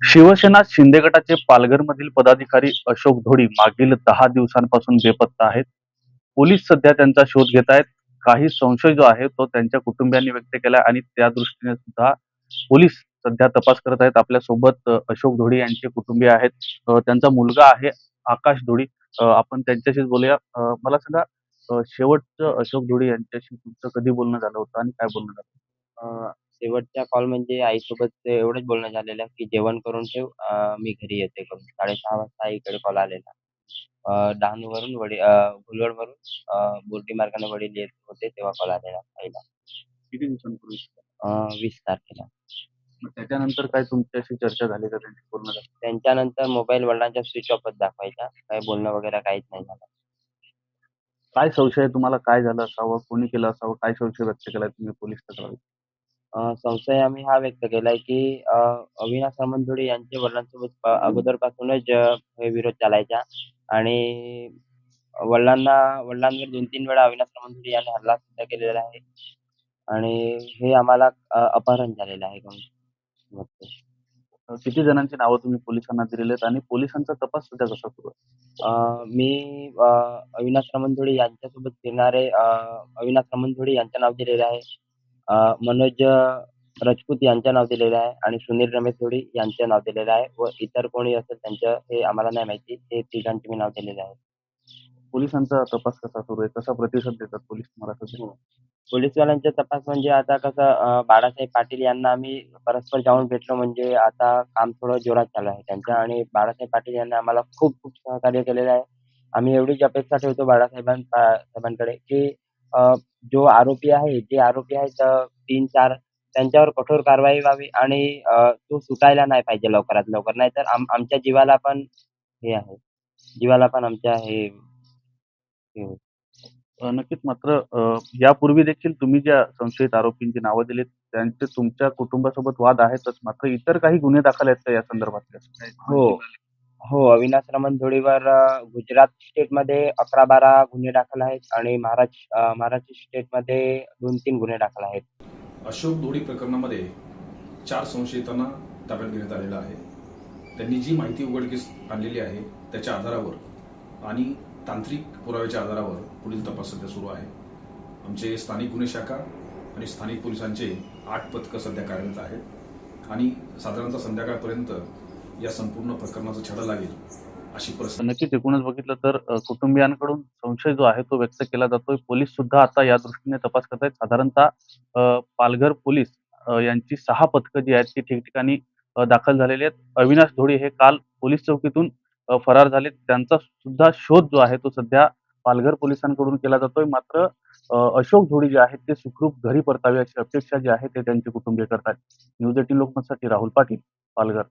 शिवसेना शिंदे गटाचे पालघर मधील पदाधिकारी अशोक धोडी मागील दहा दिवसांपासून बेपत्ता आहेत. पोलीस सध्या त्यांचा शोध घेत आहेत. काही संशय जो आहे तो त्यांच्या कुटुंबियांनी व्यक्त केला आणि त्या दृष्टीने सुद्धा पोलीस सध्या तपास करत आहेत. आपल्यासोबत अशोक धोडी यांचे कुटुंबीय आहेत. त्यांचा मुलगा आहे आकाश धोडी. आपण त्यांच्याशीच बोलूया. मला सांगा शेवटचं अशोक धोडी यांच्याशी तुमचं कधी बोलणं झालं होतं आणि काय बोलणं झालं शेवटचा कॉल म्हणजे आईसोबत ते एवढंच बोलणं झालेलं की जेवण करून ठेव अ, मी घरी येते करून. 6:30 वाजता आईकडे कॉल आलेला. अ, डहाणूवरून वडी अ, भुलवडवरून अ, बोरडी मार्गाने वडील येत होते तेव्हा कॉल आलेला आईला. किती दिवसांपूर्वी अ, 20 तारखेला. मग त्याच्यानंतर काय तुमच्याशी चर्चा झाली का त्यांची झालं त्यांच्यानंतर मोबाईल वडिलांचा स्विच ऑफच दाखवायचा. काही बोलणं वगैरे काहीच नाही झालं. काय संशय आहे तुम्हाला काय झालं असावं कोणी केलं असावं काय संशय व्यक्त केलाय तुम्ही पोलीस तक्रारीत अ, संशय आम्ही हा व्यक्त केलाय की अ, अविनाश सामंतुडे यांच्या वडिलांसोबत अ, अगोदरपासूनच अ, हे विरोध चालायचा आणि वडिलांना वडिलांवर 2-3 वेळा अविनाश सामंतुडे यांनी हल्ला सुद्धा केलेला आहे आणि हे आम्हाला अ, अपहरण झालेलं आहे. अ, किती जणांची नावं तुम्ही पोलिसांना दिलेली आहेत आणि पोलिसांचा तपास सध्या कसा सुरू आहे अ, मी अ, अविनाश सामंतुडे यांच्यासोबत फिरणारे अ, अविनाश सामंतुडे यांचं नाव दिलेलं आहे. मनोज राजपूत यांचं नाव दिलेलं आहे आणि सुनील रमेश धोडी यांचं नाव दिलेलं आहे व इतर कोणी असेल त्यांचं हे आम्हाला नाही माहिती. ते तिघांचे मी नाव दिलेले आहे. पोलिसांचा तपास कसा सुरू आहे कसा प्रतिसाद देतात पोलीस तुम्हाला सध्या पोलिसवाल्यांचा तपास म्हणजे आता कसं बाळासाहेब पाटील यांना आम्ही परस्पर जाऊन भेटलो म्हणजे आता काम थोडं जोरात चालू आहे त्यांचं आणि बाळासाहेब पाटील यांनी आम्हाला खूप खूप सहकार्य केलेलं आहे. आम्ही एवढीच अपेक्षा ठेवतो बाळासाहेबां अ, साहेबांकडे की अ, जो आरोपी आहे, जे आरोपी आहेत अ, 3-4 त्यांच्यावर कठोर कारवाई व्हावी आणि अ, तो सुटायला नाही पाहिजे लवकरात लवकर. नाहीतर आम आमच्या जीवाला पण हे आहे. जीवाला पण आमच्या हे हे होईल. अ, नक्कीच मात्र अ, यापूर्वी देखील तुम्ही ज्या संशयित आरोपींची नावं दिलीत त्यांचे तुमच्या कुटुंबासोबत वाद आहेतच मात्र इतर काही गुन्हे दाखल आहेत का या संदर्भात हो. हो, अविनाश रमन अ, गुजरात स्टेटमध्ये 11-12 गुन्हे दाखल आहेत आणि महाराष्ट्र अ, महाराष्ट्र स्टेटमध्ये 2-3 गुन्हे दाखल आहेत. अशोक धोडी प्रकरणामध्ये चार संशयितांना ताब्यात घेण्यात आलेलं आहे त्यांनी जी माहिती उघडकीस आणलेली आहे त्याच्या आधारावर आणि तांत्रिक पुराव्याच्या आधारावर पुढील तपास सध्या सुरू आहे आमचे स्थानिक गुन्हे शाखा आणि स्थानिक पोलिसांचे आठ पथकं सध्या कार्यरत आहेत आणि साधारणतः संध्याकाळपर्यंत या संपूर्ण प्रकरणाचा छडा लागेल अशी परिस्थिती. नक्कीच एकूणच बघितलं तर कुटुंबियांकडून संशय जो आहे तो व्यक्त केला जातोय. पोलीस सुद्धा आता या दृष्टीने तपास करत आहेत साधारणतः पालघर पोलीस यांची सहा पथकं जी आहेत ती ठिकठिकाणी दाखल झालेली आहेत. अविनाश धोडी हे काल पोलीस चौकीतून फरार झाले त्यांचा सुद्धा शोध जो आहे तो सध्या पालघर पोलिसांकडून केला जातोय. मात्र अशोक धोडी जे आहेत ते सुखरूप घरी परतावे अशी अपेक्षा जी आहे ते त्यांचे कुटुंबीय करतात न्यूज एटीन लोकमतसाठी राहुल पाटील पालघर.